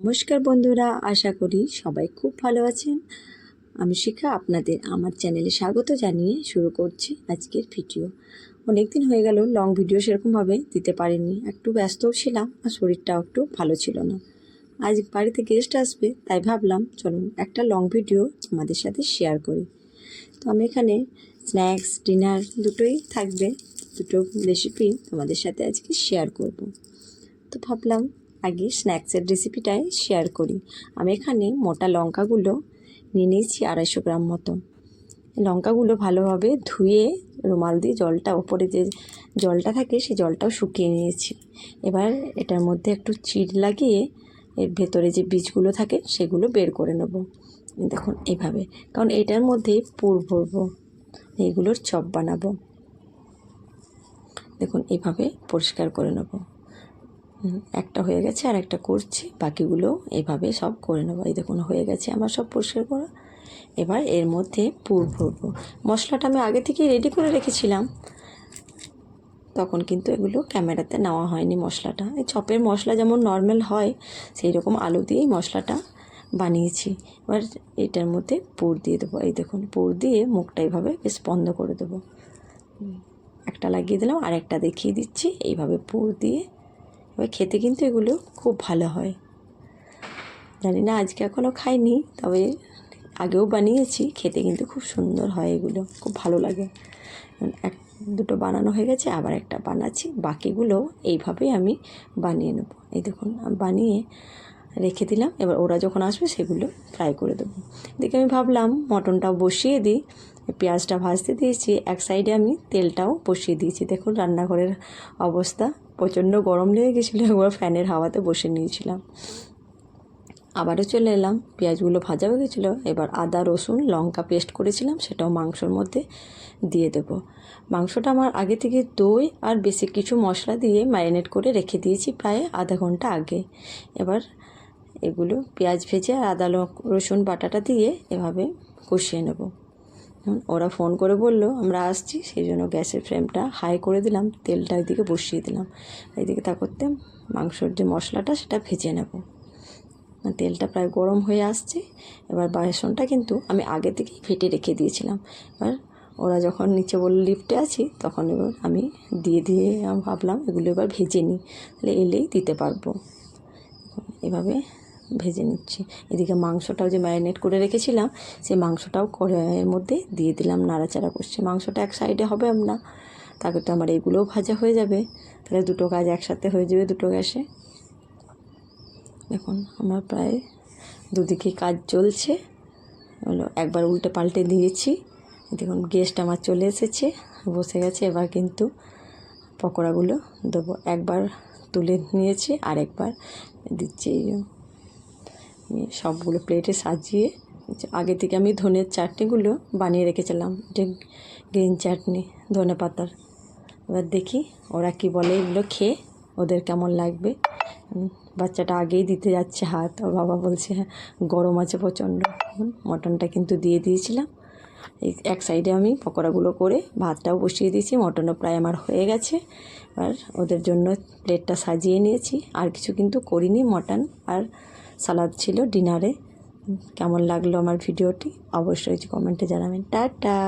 নমস্কার বন্ধুরা, আশা করি সবাই খুব ভালো আছেন। আমি শিখা আপনাদের আমার চ্যানেলে স্বাগত জানিয়ে শুরু করছি আজকের ভিডিও। অনেক দিন হয়ে গেল লং ভিডিও সেরকমভাবে দিতে পারিনি। একটু ব্যস্তও ছিলাম, আর শরীরটাও একটু ভালো ছিল না। আজ বাড়িতে গেস্ট আসবে, তাই ভাবলাম চলুন একটা লং ভিডিও আমাদের সাথে শেয়ার করি। তো আমি এখানে স্ন্যাক্স ডিনার দুটোই থাকবে, দুটো রেসিপি তোমাদের সাথে আজকে শেয়ার করব। তো ভাবলাম আগে স্ন্যাক্সের রেসিপিটাই শেয়ার করি। আমি এখানে মোটা লঙ্কাগুলো নিয়ে নিয়েছি আড়াইশো গ্রাম মতো। লঙ্কাগুলো ভালোভাবে ধুয়ে রুমাল দিয়ে জলটা, ওপরে যে জলটা থাকে সেই জলটাও শুকিয়ে নিয়েছি। এবার এটার মধ্যে একটু চিড় লাগিয়ে এর ভেতরে যে বীজগুলো থাকে সেগুলো বের করে নেব। দেখুন এইভাবে, কারণ এটার মধ্যে পুর ভরবো, এইগুলোর চপ বানাবো। দেখুন এইভাবে পরিষ্কার করে নেব। একটা হয়ে গেছে আর একটা করছি। বাকিগুলো এভাবে সব করে নেব। এই দেখুন, হয়ে গেছে আমার সব পরিষ্কার করা। এবার এর মধ্যে পুর ভরবো। মশলাটা আমি আগে থেকেই রেডি করে রেখেছিলাম। তখন কিন্তু এগুলো ক্যামেরাতে নেওয়া হয়নি মশলাটা। এই চপের মশলা যেমন নর্মাল হয় সেই রকম আলু দিয়েই মশলাটা বানিয়েছি। এবার এটার মধ্যে পুর দিয়ে দেবো। এই দেখুন, পুর দিয়ে মুখটা এইভাবে বেশ বন্ধ করে দেবো। একটা লাগিয়ে দিলাম আর একটা দেখিয়ে দিচ্ছি। এইভাবে পুর দিয়ে এবার খেতে কিন্তু এগুলো খুব ভালো হয়। জানি না, আজকে এখনও খাইনি, তবে আগেও বানিয়েছি, খেতে কিন্তু খুব সুন্দর হয় এগুলো, খুব ভালো লাগে। এক, দুটো বানানো হয়ে গেছে, আবার একটা বানাচ্ছি, বাকিগুলো এইভাবেই আমি বানিয়ে নেব। এই দেখুন বানিয়ে রেখে দিলাম, এবার ওরা যখন আসবে সেগুলো ফ্রাই করে দেবো। দেখে আমি ভাবলাম মটনটা বসিয়ে দিই, পেঁয়াজটা ভাজতে দিয়েছি, এক সাইডে আমি তেলটাও বসিয়ে দিয়েছি। দেখুন, রান্নাঘরের অবস্থা প্রচণ্ড গরম লেগে গেছিল একবার ফ্যানের হাওয়াতে বসে নিয়েছিলাম। আবারও চলে এলাম, পেঁয়াজগুলো ভাজা হয়ে গেছিল, এবার আদা, রসুন, লঙ্কা পেস্ট করেছিলাম, সেটাও মাংসর মধ্যে দিয়ে দেব। মাংসটা আমার আগে থেকে দই আর বেশি কিছু মশলা দিয়ে ম্যারিনেট করে রেখে দিয়েছি প্রায় আধা ঘণ্টা আগে। এবার এগুলো পেঁয়াজ ভেজে আর আদা রসুন বাটাটা দিয়ে এভাবে কষিয়ে নেব। ওরা ফোন করে বলল, আমরা আসছি। সেই জন্য গ্যাসের ফ্লেমটা হাই করে দিলাম, তেলটা এদিকে বসিয়ে দিলাম। এইদিকে তা করতে মাংসর যে মশলাটা, সেটা ভেজে নেব। তেলটা প্রায় গরম হয়ে আসছে। এবার বাসনটা কিন্তু আমি আগে থেকেই ফেটে রেখে দিয়েছিলাম। এবার ওরা যখন নিচে বলল, লিফটে আছি? তখন এবার আমি দিয়ে দিয়ে ভাবলাম, এগুলো এবার ভেজে নিই, তাহলে এলেই দিতে পারব। এভাবে ভেজে নিচ্ছি। এদিকে মাংসটাও যে ম্যারিনেট করে রেখেছিলাম, সেই মাংসটাও কড়াইয়ের মধ্যে দিয়ে দিলাম নাড়াচাড়া করছি। মাংসটা এক সাইডে হবে না তাকে তো আমার এগুলোও ভাজা হয়ে যাবে। তাহলে দুটো কাজ একসাথে হয়ে যাবে দুটো গ্যাসে। দেখুন, আমার প্রায় দুদিকে কাজ চলছে। হলো, একবার উল্টে পাল্টে দিয়েছি। দেখুন গেস্ট আমার চলে এসেছে, বসে গেছে। এবার কিন্তু পকোড়াগুলো দেবো। একবার তুলে নিয়েছি আর একবার দিচ্ছি। সবগুলো প্লেটে সাজিয়ে আগে থেকে আমি ধনের চাটনিগুলো বানিয়ে রেখেছিলাম। যে গ্রিন চাটনি ধনে পাতার। এবার দেখি ওরা কি বলে এগুলো খেয়ে ওদের কেমন লাগবে। বাচ্চাটা আগেই দিতে যাচ্ছে হাত। ওর বাবা বলছে হ্যাঁ গরম আছে প্রচণ্ড। মটনটা কিন্তু দিয়ে দিয়েছিলাম। এক সাইডে আমি পকোড়াগুলো করে ভাতটাও বসিয়ে দিয়েছি। মটনও প্রায় আমার হয়ে গেছে। আর ওদের জন্য প্লেটটা সাজিয়ে নিয়েছি। আর কিছু কিন্তু করিনি। মটন আর সালাদ ছিল ডিনারে। কেমন লাগল আমার ভিডিওটি? অবশ্যই কমেন্টে জানাবেন। টাটা!